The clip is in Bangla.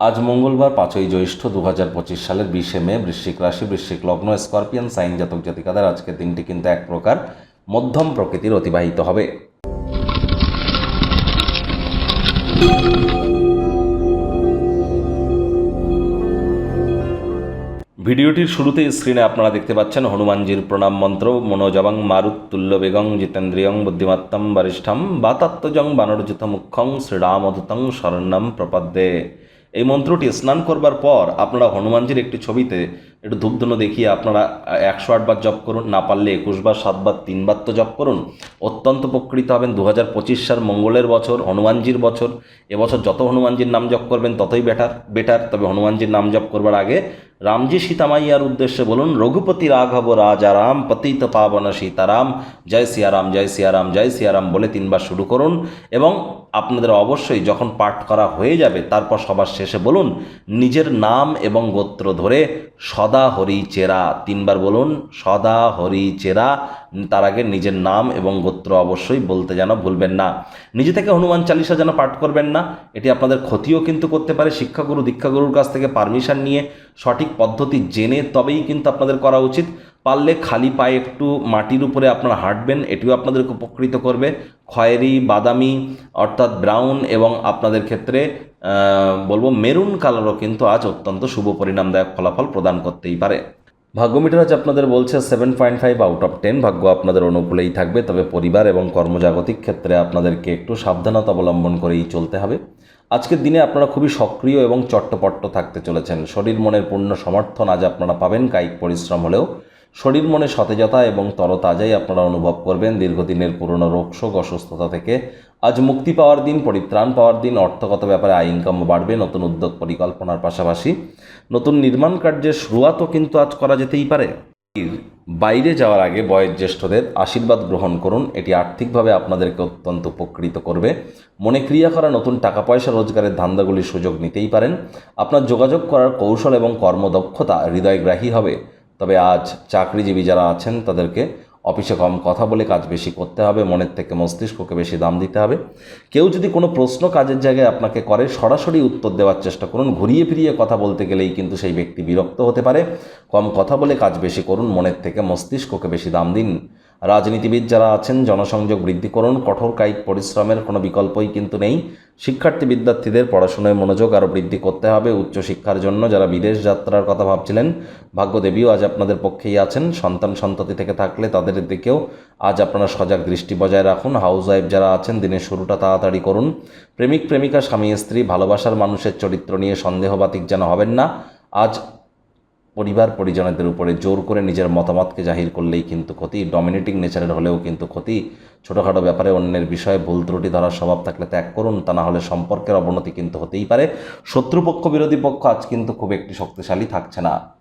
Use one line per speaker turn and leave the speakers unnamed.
আজ মঙ্গলবার পাঁচই জ্যৈষ্ঠ দু হাজার পঁচিশ সালের বিশে মে, বৃশ্চিক রাশি, বৃশ্চিক লগ্ন, স্করপিয়ান, সাইন জাতক জাতিকাদের আজকের দিনটি কিন্তু এক প্রকার মধ্যম প্রকৃতির অতিবাহিত হবে। ভিডিওটির শুরুতে স্ক্রিনে আপনারা দেখতে পাচ্ছেন হনুমানজির প্রণাম মন্ত্র, মনোজবাং মারুত্তুল্য বেগং, জিতেন্দ্রিয়ং বুদ্ধিমত্তম বরিষ্ঠম বাতাত্মজং বানরজিত মুখ্যং শ্রীরামদূতং শরণ্যম প্রপদ্যে। এই মন্ত্রটি স্নান করবার পর আপনারা হনুমানজির একটি ছবিতে একটু ধূপধুনো দেখিয়ে আপনারা একশো আটবার জপ করুন, না পারলে একুশবার সাতবার তিনবার তো জপ করুন। অত্যন্ত উপকৃত হবেন। দু হাজার পঁচিশ সাল মঙ্গলের বছর, হনুমানজির বছর, এবছর যত হনুমানজির নাম জপ করবেন, ততই বেটার বেটার তবে হনুমানজির নাম জপ করবার আগে রামজি সীতামাইয়ার উদ্দেশ্যে বলুন, রঘুপতি রাঘব রাজা রাম, পতিত পাবন সীতারাম, জয় সিয়ারাম জয় সিয়ারাম জয় সিয়ারাম বলে তিনবার শুরু করুন। এবং আপনাদের অবশ্যই যখন পাঠ করা হয়ে যাবে, তারপর সবার শেষে বলুন, নিজের নাম এবং গোত্র ধরে সদা হরি চেরা। তিনবার বলুন, সদা হরি চেরা। তার আগে নিজের নাম এবং গোত্র অবশ্যই বলতে যেন ভুলবেন না। নিজে থেকে হনুমান চালিসা যেন পাঠ করবেন না, এটি আপনাদের ক্ষতিও কিন্তু করতে পারে। শিক্ষাগুরু, দীক্ষাগুরুর কাছ থেকে পারমিশন নিয়ে সঠিক পদ্ধতি জেনে তবেই কিন্তু আপনাদের করা উচিত। পারলে খালি পায়ে একটু মাটির উপরে আপনারা হাঁটবেন, এটিও আপনাদেরকে উপকৃত করবে। খয়েরি, বাদামি, অর্থাৎ ব্রাউন এবং আপনাদের ক্ষেত্রে বলব মেরুন কালারও কিন্তু আজ অত্যন্ত শুভ পরিণামদায়ক ফলাফল প্রদান করতেই পারে। ভাগ্য মিটার আজ আপনাদের বলছে seven point five out of ten ভাগ্য আপনাদের অনুকূলেই থাকবে, তবে পরিবার এবং কর্মজাগতিক ক্ষেত্রে আপনাদেরকে একটু সাবধানতা অবলম্বন করেই চলতে হবে। আজকের দিনে আপনারা খুবই সক্রিয় এবং চট্টপট্ট থাকতে চলেছেন, শরীর মনের পূর্ণ সমর্থন আজ আপনারা পাবেন, কায়িক পরিশ্রম হলেও। শরীর মনে সতেজতা এবং তরতাজাই আপনারা অনুভব করবেন দীর্ঘদিনের পুরনো রোগশোক অসুস্থতা থেকে। আজ মুক্তি পাওয়ার দিন, পরিত্রাণ পাওয়ার দিন, অর্থগত ব্যাপারে আয় ইনকাম বাড়বে, নতুন উদ্যোগ পরিকল্পনার পাশাপাশি নতুন নির্মাণ কার্যের শুরুয়াতও কিন্তু আজ করা যেতেই পারে। বাইরে যাওয়ার আগে বয়োজ্যেষ্ঠদের আশীর্বাদ গ্রহণ করুন, এটি আর্থিকভাবে আপনাদেরকে অত্যন্ত উপকৃত করবে। মনে ক্রিয়া করা নতুন টাকা পয়সা রোজগারের ধান্দাগুলির সুযোগ নিতেই পারেন। আপনার যোগাযোগ করার কৌশল এবং কর্মদক্ষতা হৃদয়গ্রাহী হবে। তবে আজ চাকরিজীবী যারা আছেন, তাদেরকে অফিসে কম কথা বলে কাজ বেশি করতে হবে, মনের থেকে মস্তিষ্ককে বেশি দাম দিতে হবে। কেউ যদি কোনো প্রশ্ন কাজের জায়গায় আপনাকে করে, সরাসরি উত্তর দেওয়ার চেষ্টা করুন। ঘুরিয়ে ফিরিয়ে কথা বলতে গেলেই কিন্তু সেই ব্যক্তি বিরক্ত হতে পারে। কম কথা বলে কাজ বেশি করুন, মনের থেকে মস্তিষ্ককে বেশি দাম দিন। রাজনীতিবিদ যারা আছেন, জনসংযোগ বৃদ্ধি করুন, কঠোর কায়িক পরিশ্রমের কোনো বিকল্পই কিন্তু নেই। শিক্ষার্থী বিদ্যার্থীদের পড়াশোনায় মনোযোগ আরও বৃদ্ধি করতে হবে উচ্চশিক্ষার জন্য। যারা বিদেশ যাত্রার কথা ভাবছিলেন, ভাগ্যদেবীও আজ আপনাদের পক্ষেই আছেন। সন্তান সন্ততি থেকে থাকলে তাদের দিকেও আজ আপনারা সজাগ দৃষ্টি বজায় রাখুন। হাউস ওয়াইফ যারা আছেন, দিনের শুরুটা তাড়াতাড়ি করুন। প্রেমিক, প্রেমিকা, স্বামী, স্ত্রী, ভালোবাসার মানুষের চরিত্র নিয়ে সন্দেহবাতিক যেন হবেন না। আজ পরিবার পরিজনদের উপরে জোর করে নিজের মতামতকে জাহির করলেই কিন্তু ক্ষতি ডমিনেটিং নেচারের হলেও কিন্তু ক্ষতি। ছোটোখাটো ব্যাপারে অন্যের বিষয়ে ভুল ত্রুটি ধরার স্বভাব থাকলে ত্যাগ করুন, তা না হলে সম্পর্কের অবনতি কিন্তু হতেই পারে। শত্রুপক্ষ বিরোধী পক্ষ আজ কিন্তু খুব একটি শক্তিশালী থাকছে না।